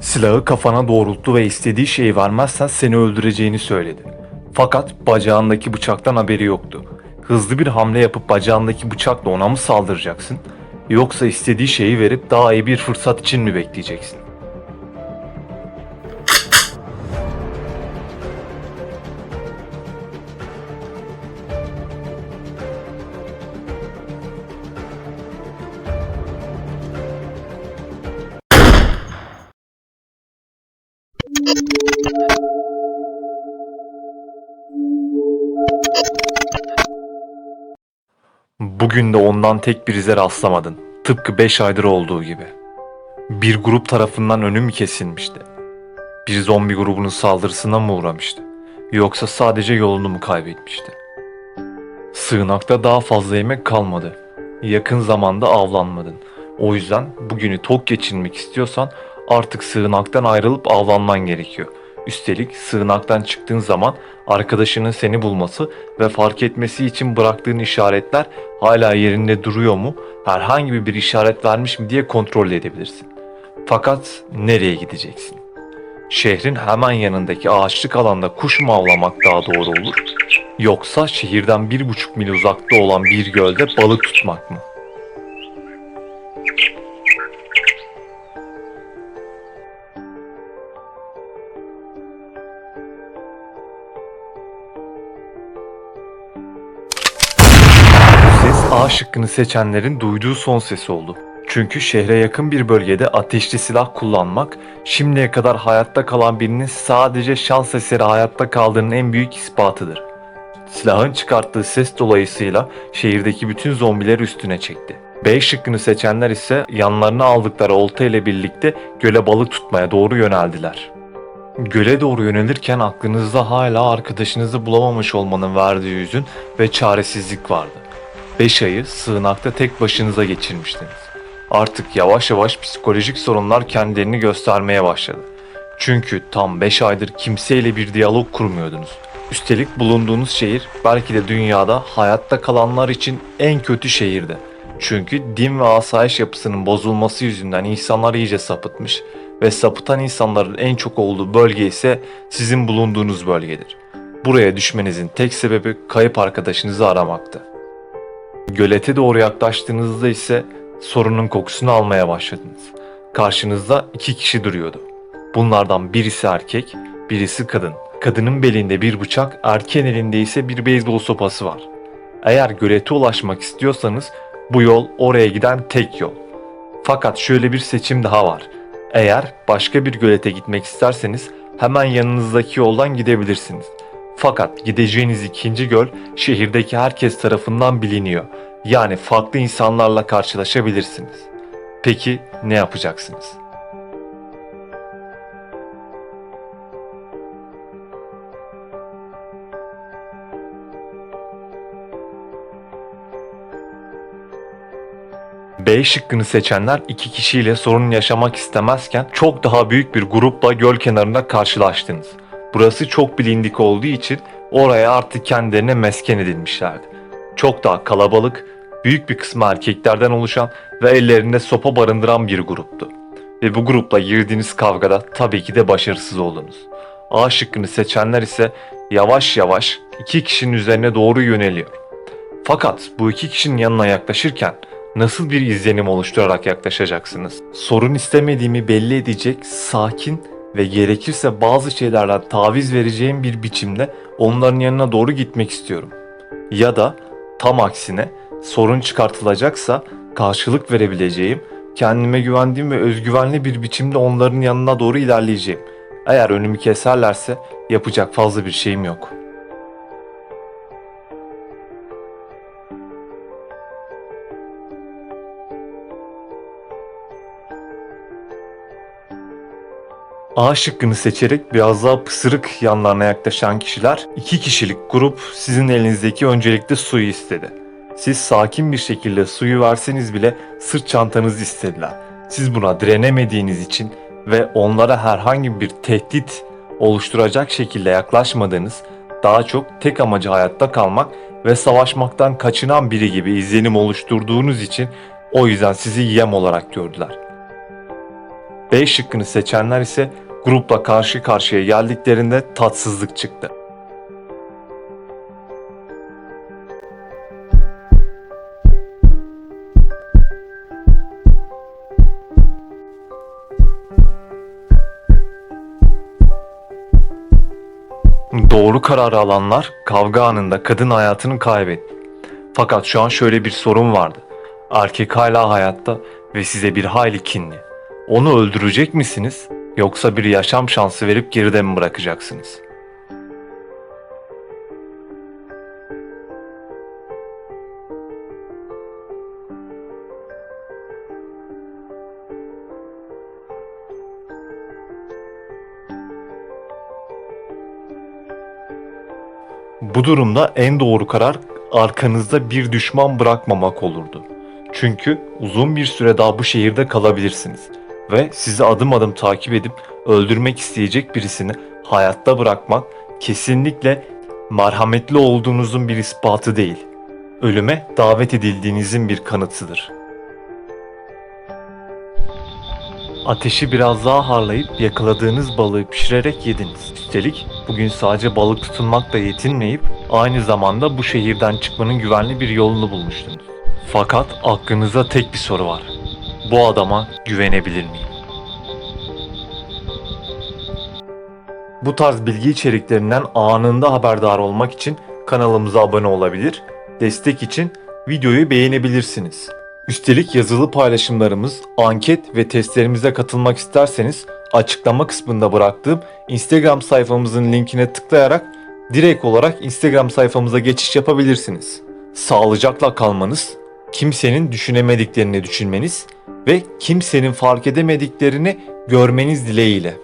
Silahı kafana doğrulttu ve istediği şeyi vermezsen seni öldüreceğini söyledi. Fakat bacağındaki bıçaktan haberi yoktu. Hızlı bir hamle yapıp bacağındaki bıçakla ona mı saldıracaksın? Yoksa istediği şeyi verip daha iyi bir fırsat için mi bekleyeceksin? Bugün de ondan tek bir ize rastlamadın. Tıpkı 5 aydır olduğu gibi. Bir grup tarafından önü mü kesilmişti? Bir zombi grubunun saldırısına mı uğramıştı? Yoksa sadece yolunu mu kaybetmişti? Sığınakta daha fazla yemek kalmadı. Yakın zamanda avlanmadın. O yüzden bugünü tok geçirmek istiyorsan artık sığınaktan ayrılıp avlanman gerekiyor. Üstelik sığınaktan çıktığın zaman arkadaşının seni bulması ve fark etmesi için bıraktığın işaretler hala yerinde duruyor mu, herhangi bir işaret vermiş mi diye kontrol edebilirsin. Fakat nereye gideceksin? Şehrin hemen yanındaki ağaçlık alanda kuş mu avlamak daha doğru olur? Yoksa şehirden bir buçuk mil uzakta olan bir gölde balık tutmak mı? A şıkkını seçenlerin duyduğu son ses oldu. Çünkü şehre yakın bir bölgede ateşli silah kullanmak şimdiye kadar hayatta kalan birinin sadece şans eseri hayatta kaldığının en büyük ispatıdır. Silahın çıkarttığı ses dolayısıyla şehirdeki bütün zombileri üstüne çekti. B şıkkını seçenler ise yanlarına aldıkları olta ile birlikte göle balık tutmaya doğru yöneldiler. Göle doğru yönelirken aklınızda hala arkadaşınızı bulamamış olmanın verdiği hüzün ve çaresizlik vardı. 5 ayı sığınakta tek başınıza geçirmiştiniz. Artık yavaş yavaş psikolojik sorunlar kendilerini göstermeye başladı. Çünkü tam 5 aydır kimseyle bir diyalog kurmuyordunuz. Üstelik bulunduğunuz şehir belki de dünyada hayatta kalanlar için en kötü şehirdi. Çünkü din ve asayiş yapısının bozulması yüzünden insanlar iyice sapıtmış ve sapıtan insanların en çok olduğu bölge ise sizin bulunduğunuz bölgedir. Buraya düşmenizin tek sebebi kayıp arkadaşınızı aramaktı. Gölete doğru yaklaştığınızda ise sorunun kokusunu almaya başladınız. Karşınızda iki kişi duruyordu. Bunlardan birisi erkek, birisi kadın. Kadının belinde bir bıçak, erkeğin elinde ise bir beyzbol sopası var. Eğer gölete ulaşmak istiyorsanız bu yol oraya giden tek yol. Fakat şöyle bir seçim daha var. Eğer başka bir gölete gitmek isterseniz hemen yanınızdaki yoldan gidebilirsiniz. Fakat gideceğiniz ikinci göl şehirdeki herkes tarafından biliniyor. Yani farklı insanlarla karşılaşabilirsiniz. Peki ne yapacaksınız? B şıkkını seçenler iki kişiyle sorun yaşamak istemezken çok daha büyük bir grupla göl kenarında karşılaştınız. Burası çok bilindik olduğu için oraya artık kendilerine mesken edilmişlerdi. Çok daha kalabalık, büyük bir kısmı erkeklerden oluşan ve ellerinde sopa barındıran bir gruptu. Ve bu grupla girdiğiniz kavgada tabii ki de başarısız oldunuz. A şıkkını seçenler ise yavaş yavaş iki kişinin üzerine doğru yöneliyor. Fakat bu iki kişinin yanına yaklaşırken nasıl bir izlenim oluşturarak yaklaşacaksınız? Sorun istemediğimi belli edecek sakin ve gerekirse bazı şeylerden taviz vereceğim bir biçimde onların yanına doğru gitmek istiyorum. Ya da tam aksine sorun çıkartılacaksa karşılık verebileceğim, kendime güvendiğim ve özgüvenli bir biçimde onların yanına doğru ilerleyeceğim. Eğer önümü keserlerse yapacak fazla bir şeyim yok.'' A şıkkını seçerek biraz daha pısırık yanlarına yaklaşan kişiler iki kişilik grup sizin elinizdeki öncelikle suyu istedi. Siz sakin bir şekilde suyu verseniz bile sırt çantanızı istediler. Siz buna direnemediğiniz için ve onlara herhangi bir tehdit oluşturacak şekilde yaklaşmadığınız, daha çok tek amacı hayatta kalmak ve savaşmaktan kaçınan biri gibi izlenim oluşturduğunuz için o yüzden sizi yem olarak gördüler. B şıkkını seçenler ise grupla karşı karşıya geldiklerinde tatsızlık çıktı. Doğru kararı alanlar kavga anında kadın hayatını kaybetti. Fakat şu an şöyle bir sorun vardı. Erkek hala hayatta ve size bir hayli kinli. Onu öldürecek misiniz yoksa bir yaşam şansı verip geride mi bırakacaksınız? Bu durumda en doğru karar arkanızda bir düşman bırakmamak olurdu. Çünkü uzun bir süre daha bu şehirde kalabilirsiniz ve sizi adım adım takip edip öldürmek isteyecek birisini hayatta bırakmak kesinlikle merhametli olduğunuzun bir ispatı değil. Ölüme davet edildiğinizin bir kanıtıdır. Ateşi biraz daha harlayıp yakaladığınız balığı pişirerek yediniz. Üstelik bugün sadece balık tutunmakla yetinmeyip aynı zamanda bu şehirden çıkmanın güvenli bir yolunu bulmuştunuz. Fakat aklınızda tek bir soru var. Bu adama güvenebilir miyim? Bu tarz bilgi içeriklerinden anında haberdar olmak için kanalımıza abone olabilir, destek için videoyu beğenebilirsiniz. Üstelik yazılı paylaşımlarımız, anket ve testlerimize katılmak isterseniz açıklama kısmında bıraktığım Instagram sayfamızın linkine tıklayarak direkt olarak Instagram sayfamıza geçiş yapabilirsiniz. Sağlıcakla kalmanız, kimsenin düşünemediklerini düşünmeniz ve kimsenin fark edemediklerini görmeniz dileğiyle.